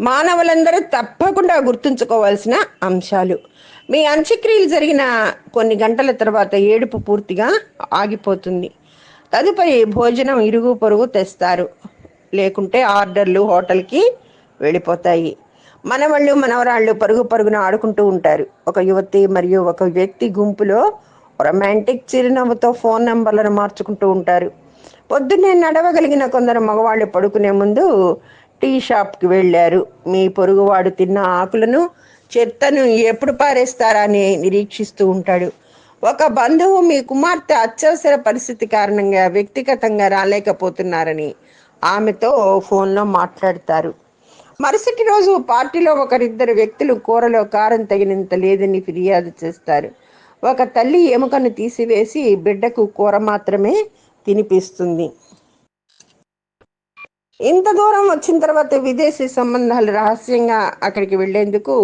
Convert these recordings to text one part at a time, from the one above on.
మానవులందరూ తప్పకుండా గుర్తుంచుకోవాల్సిన అంశాలు. మీ అంత్యక్రియలు జరిగిన కొన్ని గంటల తర్వాత ఏడుపు పూర్తిగా ఆగిపోతుంది. తదుపరి భోజనం ఇరుగు పొరుగు తెస్తారు. లేకుంటే ఆర్డర్లు హోటల్కి వెళ్ళిపోతాయి. మనవాళ్ళు మనవరాళ్ళు పరుగు పరుగున ఆడుకుంటూ ఉంటారు. ఒక యువతి మరియు ఒక వ్యక్తి గుంపులో రొమాంటిక్ చిరునవ్వుతో ఫోన్ నంబర్లను మార్చుకుంటూ ఉంటారు. పొద్దున్నే నడవగలిగిన కొందరు మగవాళ్ళు పడుకునే ముందు టీ షాప్కి వెళ్ళారు. మీ పొరుగువాడు తిన్న ఆకులను చెత్తను ఎప్పుడు పారేస్తారా అని నిరీక్షిస్తూ ఉంటాడు. ఒక బంధువు మీ కుమార్తె అత్యవసర పరిస్థితి కారణంగా వ్యక్తిగతంగా రాలేకపోతున్నారని ఆమెతో ఫోన్లో మాట్లాడతారు. మరుసటి రోజు పార్టీలో ఒకరిద్దరు వ్యక్తులు కూరలో కారం తగినంత లేదని ఫిర్యాదు చేస్తారు. ఒక తల్లి ఎముకను తీసివేసి బిడ్డకు కూర మాత్రమే తినిపిస్తుంది. ఇంత దూరం వచ్చిన తర్వాత విదేశీ సంబంధాలు రహస్యంగా అక్కడికి వెళ్ళేందుకు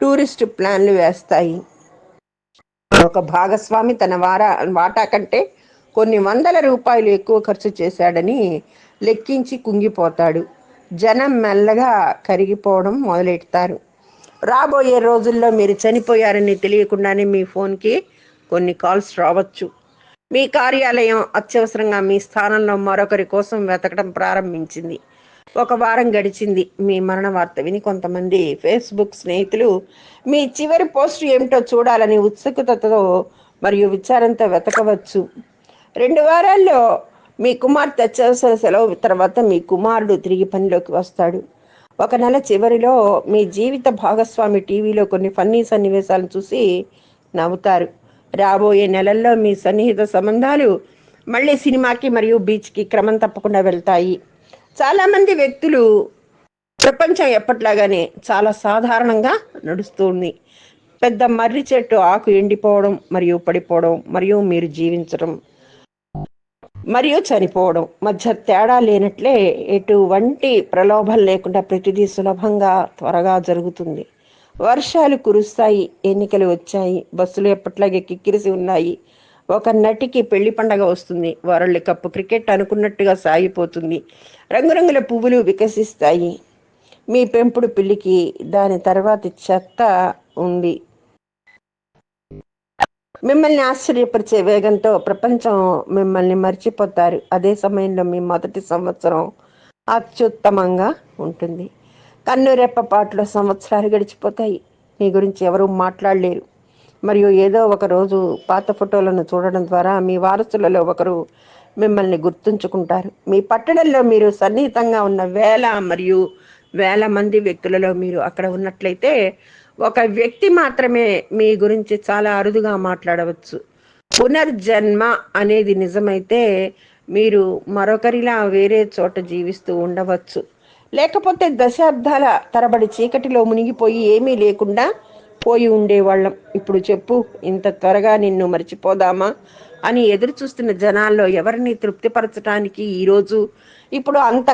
టూరిస్ట్ ప్లాన్లు వేస్తాయి. ఒక భాగస్వామి తన వారా వాటా కంటే కొన్ని వందల రూపాయలు ఎక్కువ ఖర్చు చేశాడని లెక్కించి కుంగిపోతాడు. జనం మెల్లగా కరిగిపోవడం మొదలెడతారు. రాబోయే రోజుల్లో మీరు చనిపోయారని తెలియకుండానే మీ ఫోన్కి కొన్ని కాల్స్ రావచ్చు. మీ కార్యాలయం అత్యవసరంగా మీ స్థానంలో మరొకరి కోసం వెతకడం ప్రారంభించింది. ఒక వారం గడిచింది. మీ మరణ వార్త విని కొంతమంది ఫేస్బుక్ స్నేహితులు మీ చివరి పోస్ట్ ఏమిటో చూడాలని ఉత్సుకతతో మరియు విచారంతో వెతకవచ్చు. రెండు వారాల్లో మీ కుమార్తె అత్యవసర సెలవు తర్వాత మీ కుమారుడు తిరిగి పనిలోకి వస్తాడు. ఒక నెల చివరిలో మీ జీవిత భాగస్వామి టీవీలో కొన్ని ఫన్నీ సన్నివేశాలను చూసి నవ్వుతారు. రాబోయే నెలల్లో మీ సన్నిహిత సంబంధాలు మళ్ళీ సినిమాకి మరియు బీచ్కి క్రమం తప్పకుండా వెళ్తాయి. చాలామంది వ్యక్తులు ప్రపంచం ఎప్పట్లాగానే చాలా సాధారణంగా నడుస్తుంది. పెద్ద మర్రి చెట్టు ఆకు ఎండిపోవడం మరియు పడిపోవడం మరియు మీరు జీవించడం మరియు చనిపోవడం మధ్య తేడా లేనట్లే ఎటువంటి ప్రలోభం లేకుండా ప్రతిదీ సులభంగా త్వరగా జరుగుతుంది. వర్షాలు కురుస్తాయి ఎన్నికలు వచ్చాయి బస్సులు ఎప్పట్లాగే కిక్కిరిసి ఉన్నాయి. ఒక నటికి పెళ్ళి పండగ వస్తుంది. వరల్డ్ కప్ క్రికెట్ అనుకున్నట్టుగా సాగిపోతుంది. రంగురంగుల పువ్వులు వికసిస్తాయి. మీ పెంపుడు పిల్లికి దాని తర్వాతి చెత్త ఉంది. మిమ్మల్ని ఆశ్చర్యపరిచే వేగంతో ప్రపంచం మిమ్మల్ని మర్చిపోతారు. అదే సమయంలో మీ మొదటి సంవత్సరం అత్యుత్తమంగా ఉంటుంది. కన్ను పాటలో సంవత్సరాలు గడిచిపోతాయి. మీ గురించి ఎవరూ మాట్లాడలేరు. మరియు ఏదో ఒక రోజు పాత ఫోటోలను చూడడం ద్వారా మీ వారసులలో ఒకరు మిమ్మల్ని గుర్తుంచుకుంటారు. మీ పట్టణంలో మీరు సన్నిహితంగా ఉన్న వేల మరియు వేల మంది వ్యక్తులలో మీరు అక్కడ ఉన్నట్లయితే ఒక వ్యక్తి మాత్రమే మీ గురించి చాలా అరుదుగా మాట్లాడవచ్చు. పునర్జన్మ అనేది నిజమైతే మీరు మరొకరిలా వేరే చోట జీవిస్తూ ఉండవచ్చు. లేకపోతే దశాబ్దాల తరబడి చీకటిలో మునిగిపోయి ఏమీ లేకుండా పోయి ఉండేవాళ్ళం. ఇప్పుడు చెప్పు ఇంత త్వరగా నిన్ను మర్చిపోదామా అని ఎదురు చూస్తున్న జనాల్లో ఎవరిని తృప్తిపరచడానికి ఈరోజు ఇప్పుడు అంత